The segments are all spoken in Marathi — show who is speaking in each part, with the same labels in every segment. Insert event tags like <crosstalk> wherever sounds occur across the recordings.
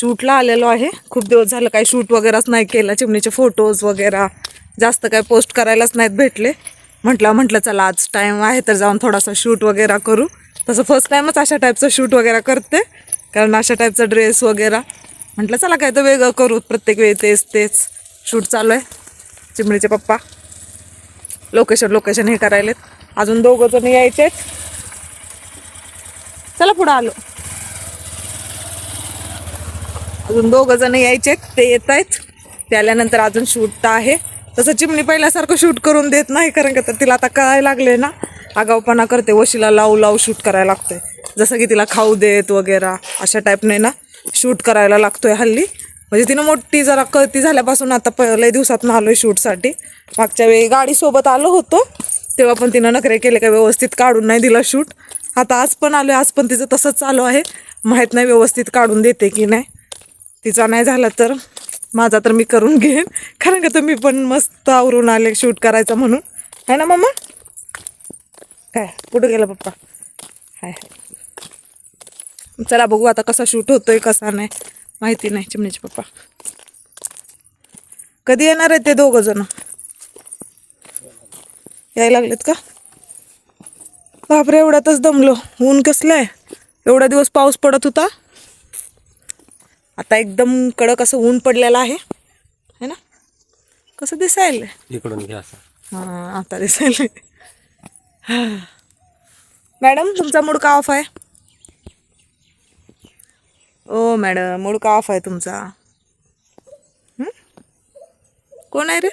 Speaker 1: शूटला आलेलो आहे. खूप दिवस झालं काही शूट वगैरेच नाही केलं. चिमणीचे फोटोज वगैरे जास्त काय पोस्ट करायलाच नाहीत भेटले. म्हटलं म्हटलं चला आज टाईम आहे तर जाऊन थोडासा शूट वगैरे करू. तसं फर्स्ट टाईमच अशा टाईपचं शूट वगैरे करते. कारण अशा टाईपचा ड्रेस वगैरे. म्हटलं चला काय तर वेगळं करू. प्रत्येक वेळी तेच तेच शूट चालू आहे. चिमणीचे पप्पा. लोकेशन लोकेशन हे करायलेत. अजून दोघं जण यायचे चला पुढं आलो. अजून दोघं जण यायचे ते येत आहेत ते आल्यानंतर अजून शूट तर आहे. तसं चिमणी पहिल्यासारखं शूट करून देत नाही कारण का तर तिला आता कळायला लागले ना. आगाऊपणा करते वशीला लावू लावू शूट करायला लागतंय. जसं की तिला खाऊ देत वगैरे अशा टाईपने ना शूट करायला लागतोय हल्ली. म्हणजे तिनं मोठी जरा कळती झाल्यापासून आता पहिल्या दिवसात आलोय शूटसाठी मागच्या वेळी गाडीसोबत आलो होतो तेव्हा पण तिनं नखरे केले का व्यवस्थित काढून नाही दिला शूट आता आज पण आलो आहे आज पण तिचं तसंच चालू आहे. माहीत नाही व्यवस्थित काढून देते की नाही. तिचा नाही झाला तर माझा तर मी करून घेईन. कारण का तुम्ही पण मस्त आवरून आले शूट करायचं म्हणून. आहे ना मम्मा काय? कुठं गेला पप्पा? हाय हाय. चला बघू आता कसा शूट होतोय कसा नाही. माहिती नाही चिमणीचे पप्पा. कधी येणार आहे ते दोघं जण? यायला लागलेत का? बापरे एवढ्यातच दमलो. ऊन कसलं आहे? एवढा दिवस पाऊस पडत होता? आता एकदम कडक असं ऊन पडलेलं आहे. है ना? कसं दिसायला
Speaker 2: इकडून घ्या
Speaker 1: हां आता दिसायला मॅडम तुमचा मूड का ऑफ आहे? ओ मॅडम मूड का ऑफ आहे तुमचा? कोण आहे रे?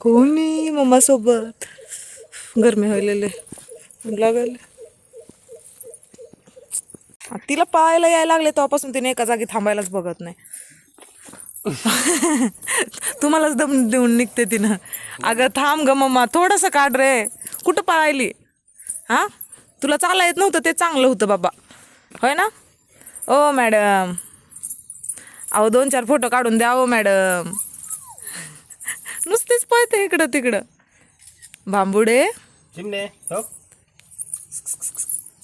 Speaker 1: कोणी मम्मा सोबत गरमी व्हायलेले लागले तिला पाहायला यायला लागले तेव्हापासून तिने एका जागी थांबायलाच बघत नाही. <laughs> तुम्हालाच दम देऊन निघते तिनं. अगं थांब ग मम्मा थोडंसं काढ रे. कुठं पळायली हां? तुला चाला येत नव्हतं ते चांगलं होतं बाबा. होय ना? ओ मॅडम. अहो दोन चार फोटो काढून द्या ओ मॅडम. <laughs> नुसतीच पळते इकडं तिकडं. बांबुडे.
Speaker 2: हो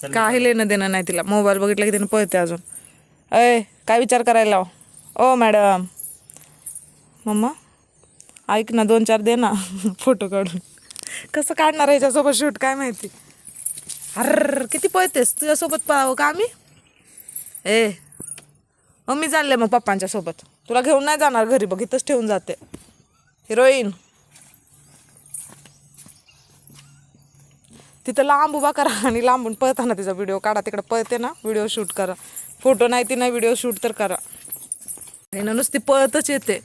Speaker 1: काही लेणं देणं नाही तिला. मोबाईल बघितला की तिनं पळते अजून. अय काय विचार करायला लाव. ओ मॅडम. मम्मा ऐक ना दोन चार दे ना <laughs> फोटो काढून. कसं काढणार याच्यासोबत शूट काय माहिती? अर किती पळतेस? तुझ्यासोबत पळावं का आम्ही? ए मग मी चालले मग पप्पांच्या सोबत. तुला घेऊन नाही जाणार घरी बघ इथंच ठेवून जाते. हिरोईन. तिथं लांब उभा करा आणि लांबून पळताना तिचा व्हिडिओ काढा. तिकडे पळते ना व्हिडिओ शूट करा. फोटो नाही ती नाही व्हिडिओ शूट तर करा. नाही ना नुसती पळतच येते.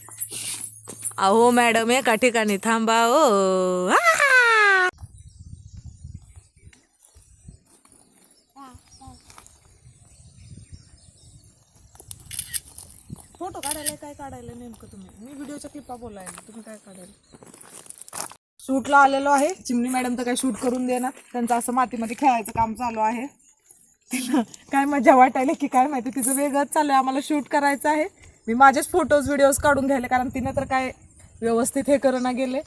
Speaker 1: अहो मॅडम एका ठिकाणी थांबा ओ. फोटो काढायला काय काढायला नेमकं तुम्ही? मी व्हिडिओच्या क्लिपा बोलाय तुम्ही काय काढायला? शूटला आलेलो आहे. चिमणी मॅडम तर काही शूट करून देणार. त्यांचं असं मातीमध्ये खेळायचं काम चालू आहे. तिला काय मजा वाटायला की काय माहिती तिचं वेगळंच चालू आहे. आम्हाला शूट करायचं आहे. मी माझेच फोटोज व्हिडिओज काढून घ्यायले कारण तिने तर काय व्यवस्थित हे करणं गेले.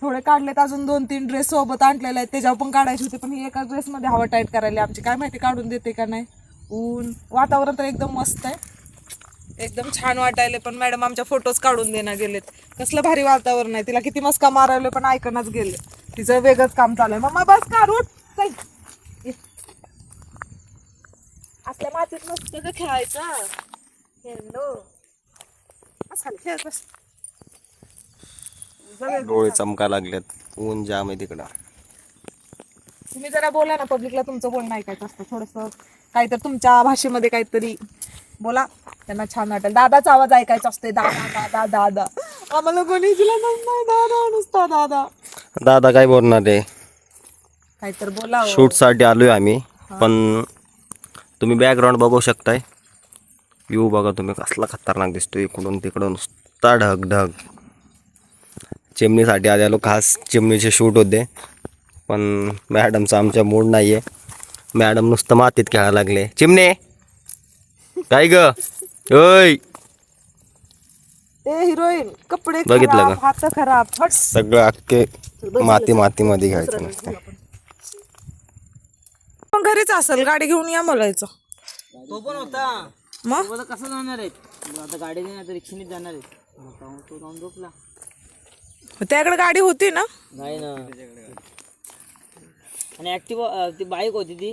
Speaker 1: थोडे काढलेत अजून दोन तीन ड्रेस सोबत आणलेले आहेत. त्याच्यावर पण काढायचे होते पण ही एका ड्रेसमध्ये हवा टाईट करायला. आमची काय माहिती काढून देते का नाही. ऊन वातावरण तर एकदम मस्त आहे. एकदम छान वाटायले पण मॅडम आमच्या फोटोज काढून देणं गेलेत. कसलं भारी वातावरण आहे. तिला किती मस्का मारायले पण ऐकणच गेले. तिचं वेगळंच काम चालू आहे. मम्मा बस का रूट चल. असल्या मातीत नसतं का खेळायचं. हॅलो बस खाली खेळत बस.
Speaker 2: डोळे चमका लागलेत. ऊन जाम आहे तिकडं.
Speaker 1: तुम्ही जरा बोला ना पब्लिकला तुमचं बोलणं ऐकायचं असतं. थोडंसं काहीतरी तुमच्या भाषेमध्ये काहीतरी बोला. त्यांना छान वाटेल. दादाचा आवाज ऐकायचा असतोय. दादा दादा दादा. आम्हाला कोणी दिला नाही दादा नुसता दादा.
Speaker 2: दादा काय बोलणार आहे?
Speaker 1: काहीतरी बोला हो.
Speaker 2: शूटसाठी आलोय आम्ही पण तुम्ही बॅकग्राऊंड बघू शकताय. व्ह्यू बघा तुम्ही कसला खतरनाक दिसतोय. इकडून तिकडून नुसता ढग ढग. चिमणीसाठी आलेलो खास चिमणीचे शूट होते. पण मॅडमचा आमच्या मूड नाही आहे मॅडम नुसतं मातीत खेळायला लागले. चिमणे! काय ग? ओय.
Speaker 1: ए हिरोईन कपडे
Speaker 2: बघितलं
Speaker 1: खराब
Speaker 2: का?
Speaker 1: हात खराब फट
Speaker 2: सगळं अख्खे माती मातीमध्ये घ्यायचं नसतं.
Speaker 1: मग घरीच असेल गाडी घेऊन या बोलायचं
Speaker 3: तो पण होता.
Speaker 1: मग
Speaker 3: सोबत कसं जाणार आहेत मग आता गाडीने नाही तर रिक्षाने जाणार मग जाऊन तो जाऊन झोपला.
Speaker 1: त्याकडे गाडी होती ना?
Speaker 3: नाही ना. आणि ऍक्टिव्ह ती बाईक होती ती.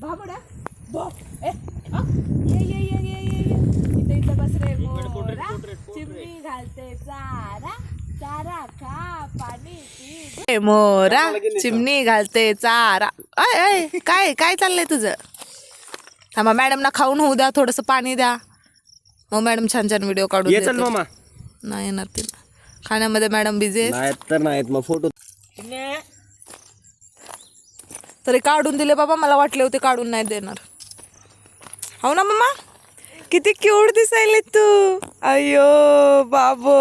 Speaker 1: बाबड्या बो ए आ, ये ये ये ये ये ये इथे इथे बस रे मोरा चिमणी घालते चारा चारा खा पाणी पी ए, मोरा चिमणी घालते चारा. अय अय काय काय चाललंय तुझं? थांबा मॅडमना खाऊन होऊ द्या थोडंसं पाणी द्या. मग मॅडम छान छान व्हिडिओ काढून
Speaker 2: ये चल
Speaker 1: देतील.
Speaker 2: मामा.
Speaker 1: नाही येणार तिला. खाण्यामध्ये मॅडम बिझी आहे
Speaker 2: नाहीत तर नाहीत मग फोटो
Speaker 1: तरी काढून दिले बाबा मला वाटले होते काढून नाही देणार. हो ना मम्मा किती क्यूट दिसायले तू. अयो बाबो.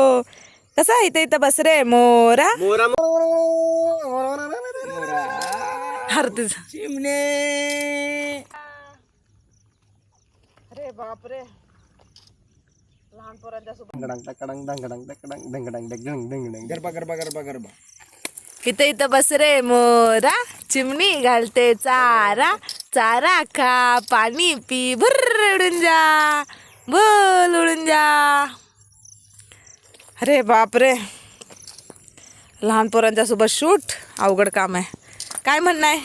Speaker 1: कसा आहे इथं इथं बस रे मोरा
Speaker 2: मोरा
Speaker 1: हर तुझ
Speaker 3: चिमणे.
Speaker 1: अरे बाप रे लहान पोरांच्या
Speaker 2: डंगडंग डंगडंग डंगडंग डंगडंग डंगडंग डंगडंग गरबा गरबा गरबा गरबा.
Speaker 1: इथं इथं बस रे मोरा. चिमणी घालते चारा. चारा खा पाणी पी भुर्र उडून जा बोल उडून जा. अरे बाप रे लहान पोरांच्या सोबत शूट अवघड काम आहे. काय म्हणणं आहे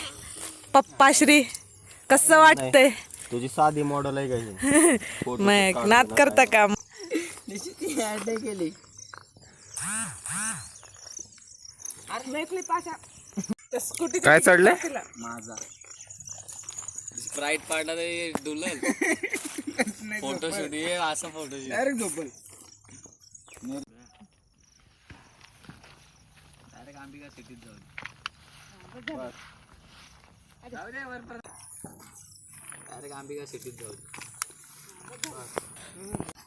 Speaker 1: पप्पा श्री कसं वाटतंय?
Speaker 2: तुझी साधी मॉडेल आहे का ही? <laughs>
Speaker 1: मग नाद करता का?
Speaker 3: केली
Speaker 2: काय चढले
Speaker 3: माझा.
Speaker 4: स्प्राईट पाडला तरी डुलल. <laughs> फोटोशूट ये असं फोटोशूट
Speaker 3: डायरेक्ट झोपल.
Speaker 4: डायरेक्ट अंबिका सिटीत जाऊ डायरेक्ट अंबिका सिटीत जाऊ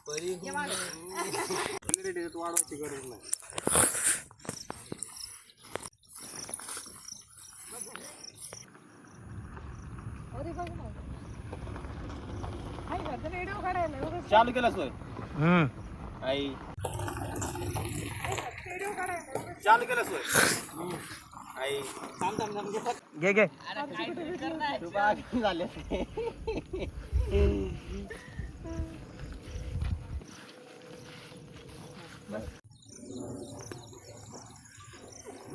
Speaker 4: परी
Speaker 2: वाढवायची गरज नाही. चालू केला सोय आई. चालू केला सोय आई. थांब थांब थांब घे घे. झाले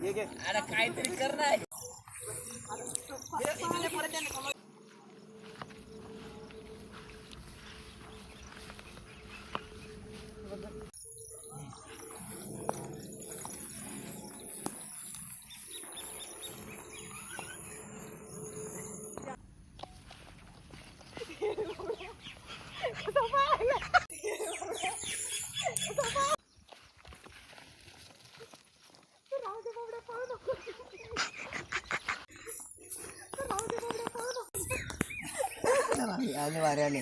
Speaker 2: घे घे.
Speaker 3: अरे काहीतरी कर
Speaker 1: वाऱ्याने.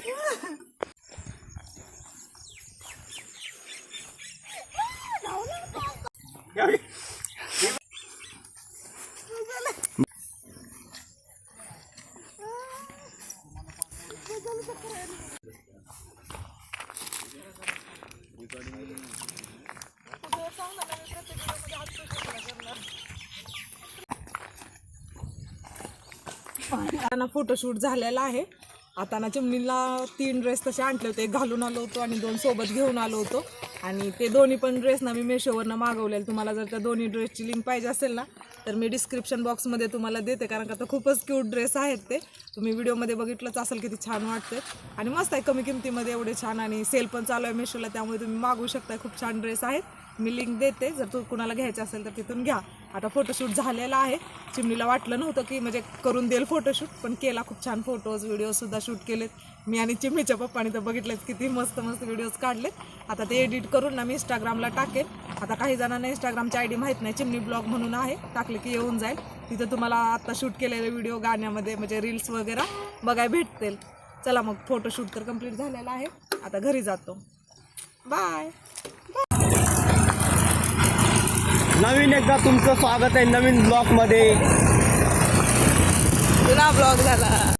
Speaker 1: फोटोशूट झालेला आहे. आता ना चिमणीला तीन ड्रेस तसे आणले होते. एक घालून आलो होतो आणि दोन सोबत घेऊन आलो होतो. आणि ते दोन्ही पण ड्रेस ना मी मेशोवरनं मागवलेले. तुम्हाला जर त्या दोन्ही ड्रेसची लिंक पाहिजे असेल ना तर मी डिस्क्रिप्शन बॉक्समध्ये तुम्हाला देते कारण का तर खूपच क्यूट ड्रेस आहेत ते. तुम्ही व्हिडिओमध्ये बघितलंच असेल किती छान वाटते आणि मस्त आहे कमी किमतीमध्ये एवढे छान आणि सेल पण चालू आहे मेशोला त्यामुळे तुम्ही मागवू शकता खूप छान ड्रेस आहेत. मी लिंक देते. जर तू कुणाला घ्यायचं असेल तर तिथून घ्या. आता फोटोशूट झालेला आहे. चिमणीला वाटलं नव्हतं की म्हणजे करून देईल फोटोशूट पण केला खूप छान फोटोज व्हिडिओसुद्धा शूट केलेत. मी आणि चिमणीच्या पप्पाने तर बघितलेत किती मस्त मस्त व्हिडिओज काढलेत. आता ते एडिट करून ना मी इंस्टाग्रामला टाकेन आता काही जणांना इंस्टाग्रामची आय डी माहीत नाही. चिमणी ब्लॉग म्हणून आहे. टाकले की येऊन जाईल. तिथं तुम्हाला आता शूट केलेले व्हिडिओ गाण्यामध्ये म्हणजे रील्स वगैरे बघायला भेटतील. चला मग फोटोशूट तर कंप्लीट झालेला आहे. आता घरी जातो. बाय
Speaker 2: नवीन एकदा तुमचं स्वागत आहे नवीन ब्लॉगमध्ये.
Speaker 1: तुला ब्लॉग झाला.